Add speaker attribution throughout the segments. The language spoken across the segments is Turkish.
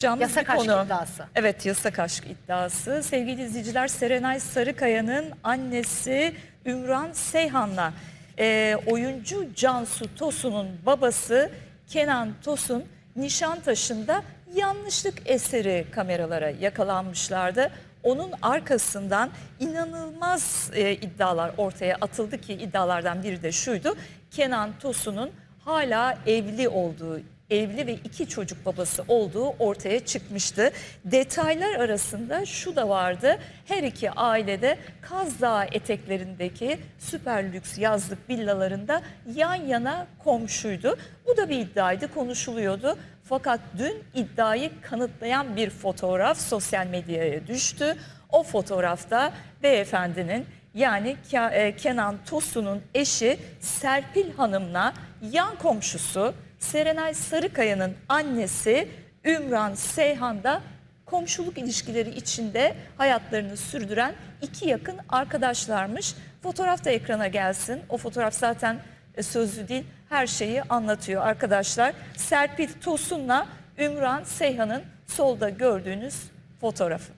Speaker 1: Canlı
Speaker 2: Yasak
Speaker 1: bir
Speaker 2: aşk
Speaker 1: konu.
Speaker 2: iddiası.
Speaker 1: Evet yasak aşk iddiası. Sevgili izleyiciler Serenay Sarıkaya'nın annesi Ümran Seyhan'la e, oyuncu Cansu Tosun'un babası Kenan Tosun Nişantaşı'nda yanlışlık eseri kameralara yakalanmışlardı. Onun arkasından inanılmaz e, iddialar ortaya atıldı ki iddialardan biri de şuydu. Kenan Tosun'un hala evli olduğu evli ve iki çocuk babası olduğu ortaya çıkmıştı. Detaylar arasında şu da vardı. Her iki ailede Kaz Dağı eteklerindeki süper lüks yazlık villalarında yan yana komşuydu. Bu da bir iddiaydı, konuşuluyordu. Fakat dün iddiayı kanıtlayan bir fotoğraf sosyal medyaya düştü. O fotoğrafta beyefendinin yani e, Kenan Tosun'un eşi Serpil Hanım'la yan komşusu Serenay Sarıkaya'nın annesi Ümran Seyhan da komşuluk ilişkileri içinde hayatlarını sürdüren iki yakın arkadaşlarmış. Fotoğraf da ekrana gelsin. O fotoğraf zaten e, sözlü değil her şeyi anlatıyor arkadaşlar. Serpil Tosun'la Ümran Seyhan'ın solda gördüğünüz fotoğrafı.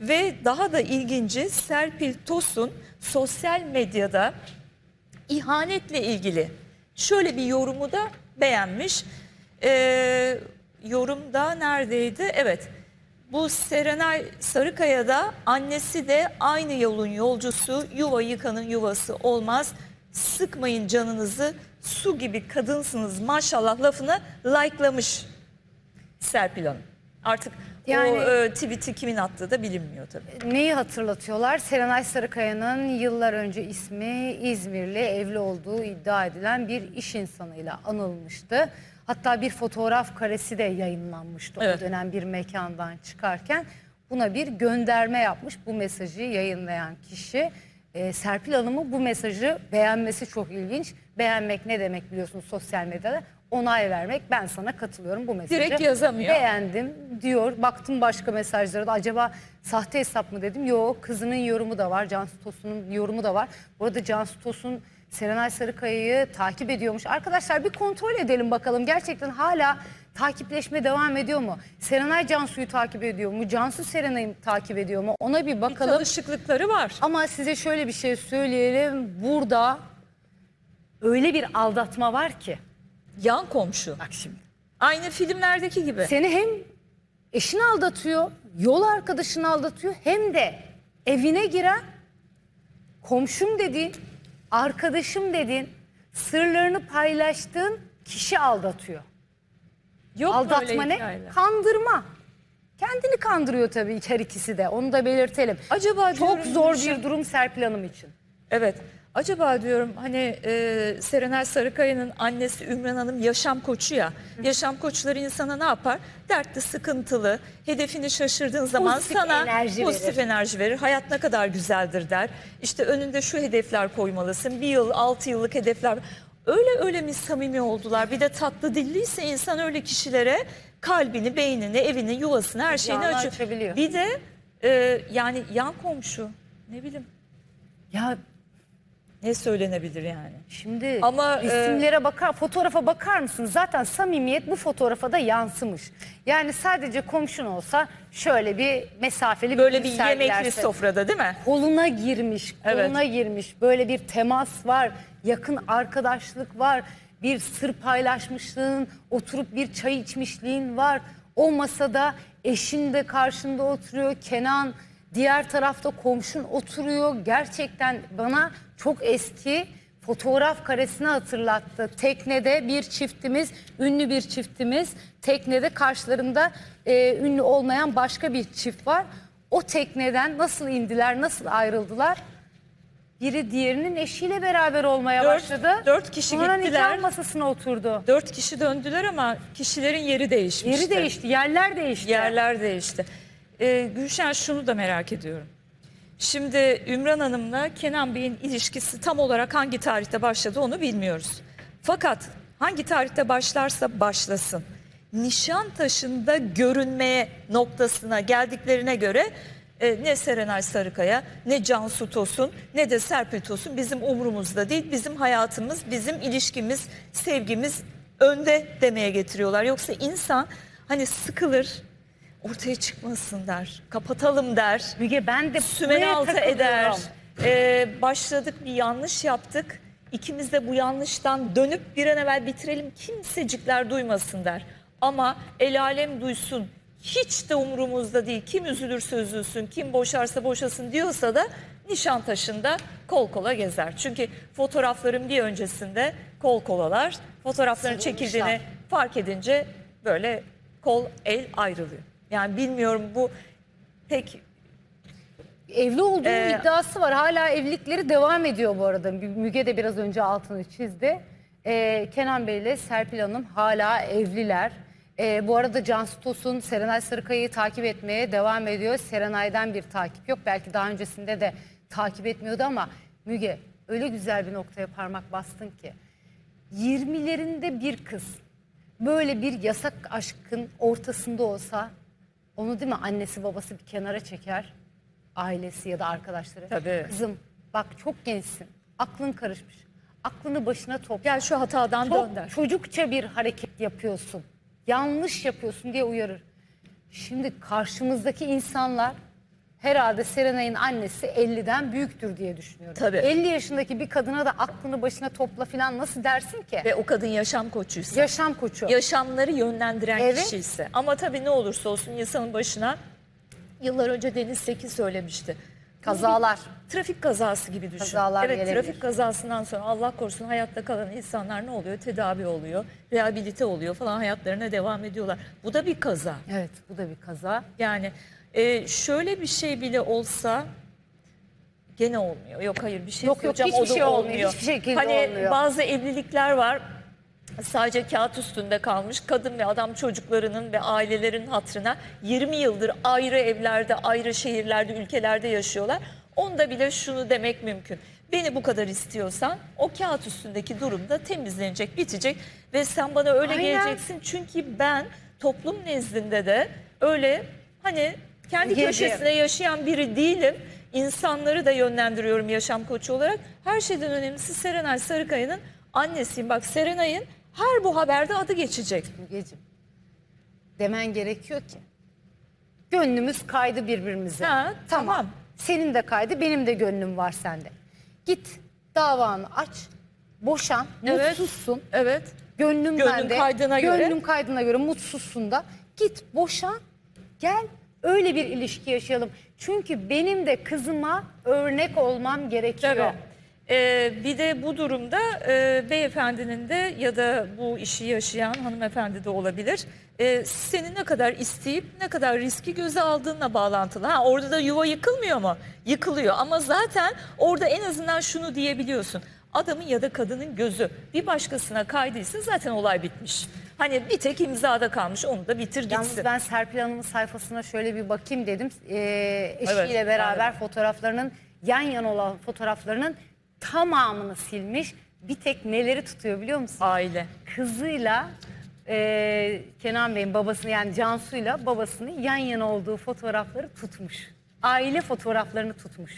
Speaker 1: Ve daha da ilginci Serpil Tosun sosyal medyada ihanetle ilgili şöyle bir yorumu da beğenmiş. Ee, yorumda neredeydi? Evet. Bu Serenay Sarıkaya'da annesi de aynı yolun yolcusu, yuva yıkanın yuvası olmaz. Sıkmayın canınızı, su gibi kadınsınız maşallah lafını like'lamış Serpil Hanım. Artık
Speaker 2: Yani-
Speaker 1: o e, tweet'i kimin attığı da bilinmiyor tabii.
Speaker 2: Neyi hatırlatıyorlar? Serenay Sarıkaya'nın yıllar önce ismi İzmirli evli olduğu iddia edilen bir iş insanıyla anılmıştı. Hatta bir fotoğraf karesi de yayınlanmıştı
Speaker 1: Evet.
Speaker 2: o dönem bir mekandan çıkarken. Buna bir gönderme yapmış bu mesajı yayınlayan kişi. Ee, Serpil Hanım'ın bu mesajı beğenmesi çok ilginç. Beğenmek ne demek biliyorsunuz sosyal medyada? Onay vermek. Ben sana katılıyorum bu mesajı.
Speaker 1: Direkt yazamıyor.
Speaker 2: Beğendim diyor. Baktım başka mesajlara da acaba sahte hesap mı dedim. Yok kızının yorumu da var. Cansu Tosun'un yorumu da var. Bu arada Cansu Tosun Serenay Sarıkaya'yı takip ediyormuş. Arkadaşlar bir kontrol edelim bakalım. Gerçekten hala takipleşme devam ediyor mu? Serenay Cansu'yu takip ediyor mu? Cansu Serenay'ı takip ediyor mu? Ona bir bakalım.
Speaker 1: Tanışıklıkları var.
Speaker 2: Ama size şöyle bir şey söyleyelim. Burada öyle bir aldatma var ki.
Speaker 1: Yan komşu.
Speaker 2: Bak şimdi.
Speaker 1: Aynı filmlerdeki gibi.
Speaker 2: Seni hem eşini aldatıyor, yol arkadaşını aldatıyor hem de evine giren komşum dediğin, arkadaşım dediğin, sırlarını paylaştığın kişi aldatıyor.
Speaker 1: Yok
Speaker 2: Aldatma ne?
Speaker 1: hikayeler?
Speaker 2: Kandırma. Kendini kandırıyor tabii her ikisi de. Onu da belirtelim.
Speaker 1: Acaba
Speaker 2: Çok
Speaker 1: diyorum,
Speaker 2: zor
Speaker 1: şey-
Speaker 2: bir durum Serpil Hanım için.
Speaker 1: Evet. Acaba diyorum hani e, Serenay Sarıkaya'nın annesi Ümran Hanım yaşam koçu ya. Yaşam koçları insana ne yapar? Dertli, sıkıntılı, hedefini şaşırdığın zaman
Speaker 2: Pozitif
Speaker 1: sana
Speaker 2: enerji
Speaker 1: pozitif
Speaker 2: verir.
Speaker 1: enerji verir. Hayat ne kadar güzeldir der. İşte önünde şu hedefler koymalısın. Bir yıl, altı yıllık hedefler. Öyle öyle mi samimi oldular? Bir de tatlı dilliyse insan öyle kişilere kalbini, beynini, evini, yuvasını, her şeyini açıyor.
Speaker 2: açabiliyor.
Speaker 1: Bir de e, yani yan komşu ne bileyim
Speaker 2: Ya
Speaker 1: ne söylenebilir yani?
Speaker 2: Şimdi
Speaker 1: Ama, e,
Speaker 2: isimlere bakar, fotoğrafa bakar mısın? Zaten samimiyet bu fotoğrafa da yansımış. Yani sadece komşun olsa şöyle bir mesafeli
Speaker 1: Böyle bir
Speaker 2: sergilerse,
Speaker 1: yemekli sofrada değil mi?
Speaker 2: koluna girmiş, koluna girmiş. Böyle bir temas var, yakın arkadaşlık var. Bir sır paylaşmışlığın, oturup bir çay içmişliğin var. O masada eşin de karşında oturuyor, Kenan diğer tarafta komşun oturuyor. Gerçekten bana çok eski fotoğraf karesini hatırlattı. Teknede bir çiftimiz, ünlü bir çiftimiz. Teknede karşılarında e, ünlü olmayan başka bir çift var. O tekneden nasıl indiler, nasıl ayrıldılar? Biri diğerinin eşiyle beraber olmaya
Speaker 1: Dört-
Speaker 2: başladı.
Speaker 1: dört kişi
Speaker 2: Sonra
Speaker 1: gittiler.
Speaker 2: nikah masasına oturdu.
Speaker 1: Dört kişi döndüler ama kişilerin yeri değişmişti.
Speaker 2: Yeri değişti, yerler değişti.
Speaker 1: Yerler değişti. Ee, Gülşen şunu da merak ediyorum. Şimdi Ümran Hanım'la Kenan Bey'in ilişkisi tam olarak hangi tarihte başladı onu bilmiyoruz. Fakat hangi tarihte başlarsa başlasın. Nişantaşı'nda görünmeye noktasına geldiklerine göre e, ne Serenay Sarıkaya, ne Cansu Tosun, ne de Serpil Tosun bizim umurumuzda değil. Bizim hayatımız, bizim ilişkimiz, sevgimiz önde demeye getiriyorlar. Yoksa insan hani sıkılır, ortaya çıkmasın der. Kapatalım der.
Speaker 2: Müge ben de buraya
Speaker 1: altı
Speaker 2: takılıyorum.
Speaker 1: eder. Ee, başladık bir yanlış yaptık. İkimiz de bu yanlıştan dönüp bir an evvel bitirelim kimsecikler duymasın der. Ama el alem duysun hiç de umurumuzda değil. Kim üzülürse üzülsün, kim boşarsa boşasın diyorsa da Nişantaşı'nda kol kola gezer. Çünkü fotoğrafların bir öncesinde kol kolalar. Fotoğrafların
Speaker 2: Sarılmışlar.
Speaker 1: çekildiğini fark edince böyle kol el ayrılıyor. Yani bilmiyorum bu pek
Speaker 2: Evli olduğu
Speaker 1: Ee,
Speaker 2: iddiası var. Hala evlilikleri devam ediyor bu arada. Müge de biraz önce altını çizdi. Ee, Kenan Bey ile Serpil Hanım hala evliler. Ee, bu arada Cansu Tosun Serenay Sarıkaya'yı takip etmeye devam ediyor. Serenay'dan bir takip yok. Belki daha öncesinde de takip etmiyordu ama Müge öyle güzel bir noktaya parmak bastın ki. 20'lerinde bir kız böyle bir yasak aşkın ortasında olsa onu değil mi annesi babası bir kenara çeker ailesi ya da arkadaşları.
Speaker 1: Tabii.
Speaker 2: Kızım bak çok gençsin aklın karışmış aklını başına topla.
Speaker 1: gel şu hatadan
Speaker 2: Çok
Speaker 1: dön der.
Speaker 2: çocukça bir hareket yapıyorsun. Yanlış yapıyorsun diye uyarır. Şimdi karşımızdaki insanlar herhalde Serenay'ın annesi 50'den büyüktür diye düşünüyorum.
Speaker 1: Tabii.
Speaker 2: 50 yaşındaki bir kadına da aklını başına topla falan nasıl dersin ki?
Speaker 1: Ve o kadın yaşam koçuysa.
Speaker 2: Yaşam koçu.
Speaker 1: yaşamları yönlendiren
Speaker 2: Evet.
Speaker 1: kişi ise. Ama tabii ne olursa olsun insanın başına yıllar önce Deniz Seki söylemişti.
Speaker 2: Kazalar.
Speaker 1: Trafik kazası gibi düşün.
Speaker 2: Kazalar
Speaker 1: evet
Speaker 2: gelebilir.
Speaker 1: trafik kazasından sonra Allah korusun hayatta kalan insanlar ne oluyor? Tedavi oluyor, rehabilite oluyor falan hayatlarına devam ediyorlar. Bu da bir kaza.
Speaker 2: Evet bu da bir kaza.
Speaker 1: Yani e, şöyle bir şey bile olsa gene olmuyor. Yok hayır bir şey
Speaker 2: Yok, yok,
Speaker 1: söyleyeceğim,
Speaker 2: hiçbir
Speaker 1: o da
Speaker 2: şey olmuyor, hiçbir şekilde
Speaker 1: hani
Speaker 2: olmuyor.
Speaker 1: bazı evlilikler var sadece kağıt üstünde kalmış kadın ve adam çocuklarının ve ailelerin hatırına 20 yıldır ayrı evlerde, ayrı şehirlerde, ülkelerde yaşıyorlar. Onda bile şunu demek mümkün. Beni bu kadar istiyorsan o kağıt üstündeki durumda temizlenecek, bitecek ve sen bana öyle
Speaker 2: Aynen.
Speaker 1: geleceksin. Çünkü ben toplum nezdinde de öyle hani kendi
Speaker 2: Gece.
Speaker 1: köşesinde yaşayan biri değilim. İnsanları da yönlendiriyorum yaşam koçu olarak. Her şeyden önemlisi Serenay Sarıkaya'nın annesiyim. Bak Serenay'ın her bu haberde adı geçecek.
Speaker 2: Mügeciğim. Demen gerekiyor ki. Gönlümüz kaydı birbirimize.
Speaker 1: Ha, tamam.
Speaker 2: Senin de kaydı, benim de gönlüm var sende. Git davanı aç, boşan,
Speaker 1: Evet.
Speaker 2: mutsuzsun.
Speaker 1: Evet.
Speaker 2: Gönlüm
Speaker 1: Gönlün
Speaker 2: bende.
Speaker 1: kaydına göre.
Speaker 2: Gönlüm kaydına göre mutsuzsun da. Git boşan, gel öyle bir ilişki yaşayalım. Çünkü benim de kızıma örnek olmam gerekiyor.
Speaker 1: Tabii. Ee, bir de bu durumda e, beyefendinin de ya da bu işi yaşayan hanımefendi de olabilir. E, seni ne kadar isteyip ne kadar riski göze aldığınla bağlantılı. Ha, orada da yuva yıkılmıyor mu? Yıkılıyor ama zaten orada en azından şunu diyebiliyorsun. Adamın ya da kadının gözü bir başkasına kaydıysa zaten olay bitmiş. Hani bir tek imzada kalmış onu da bitir
Speaker 2: Yalnız
Speaker 1: gitsin.
Speaker 2: ben Serpil Hanım'ın sayfasına şöyle bir bakayım dedim. Ee, eşiyle
Speaker 1: Evet,
Speaker 2: beraber
Speaker 1: evet.
Speaker 2: fotoğraflarının yan yana olan fotoğraflarının tamamını silmiş. Bir tek neleri tutuyor biliyor musun?
Speaker 1: Aile.
Speaker 2: Kızıyla e, Kenan Bey'in babasını yani Cansu'yla babasını yan yana olduğu fotoğrafları tutmuş. Aile fotoğraflarını tutmuş.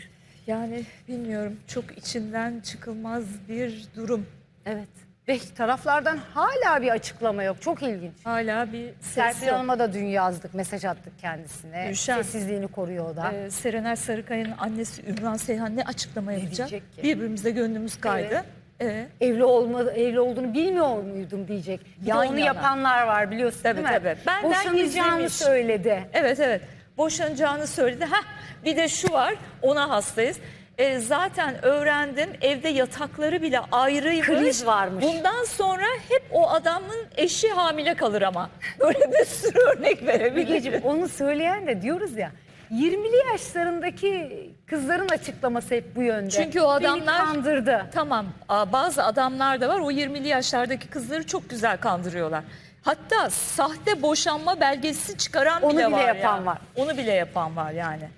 Speaker 1: Yani bilmiyorum çok içinden çıkılmaz bir durum.
Speaker 2: Evet. Ve taraflardan hala bir açıklama yok. Çok ilginç.
Speaker 1: Hala bir ses
Speaker 2: Serpil
Speaker 1: yok.
Speaker 2: Hanım'a da dün yazdık, mesaj attık kendisine.
Speaker 1: Gülşen.
Speaker 2: Sessizliğini koruyor o da.
Speaker 1: Ee, Serenay Sarıkaya'nın annesi Ümran Seyhan ne açıklama yapacak?
Speaker 2: diyecek ki?
Speaker 1: Birbirimize gönlümüz kaydı. Ee,
Speaker 2: evli olma, evli olduğunu bilmiyor muydum diyecek. Bir de
Speaker 1: Yan
Speaker 2: onu
Speaker 1: yana.
Speaker 2: yapanlar var biliyorsun
Speaker 1: Tabii,
Speaker 2: değil mi?
Speaker 1: tabii. Benden
Speaker 2: Boşanacağını
Speaker 1: gizlemiş.
Speaker 2: söyledi.
Speaker 1: evet evet boşanacağını söyledi. Heh, bir de şu var ona hastayız. Ee, zaten öğrendim evde yatakları bile ayrıymış.
Speaker 2: Kriz varmış.
Speaker 1: Bundan sonra hep o adamın eşi hamile kalır ama. Böyle bir sürü örnek verebilirim.
Speaker 2: Onu söyleyen de diyoruz ya 20'li yaşlarındaki kızların açıklaması hep bu yönde.
Speaker 1: Çünkü o
Speaker 2: Beni
Speaker 1: adamlar-
Speaker 2: kandırdı.
Speaker 1: Tamam bazı adamlar da var o 20'li yaşlardaki kızları çok güzel kandırıyorlar. Hatta sahte boşanma belgesi çıkaran
Speaker 2: Onu
Speaker 1: bile,
Speaker 2: bile
Speaker 1: var
Speaker 2: yapan
Speaker 1: ya.
Speaker 2: var.
Speaker 1: Onu bile yapan var yani.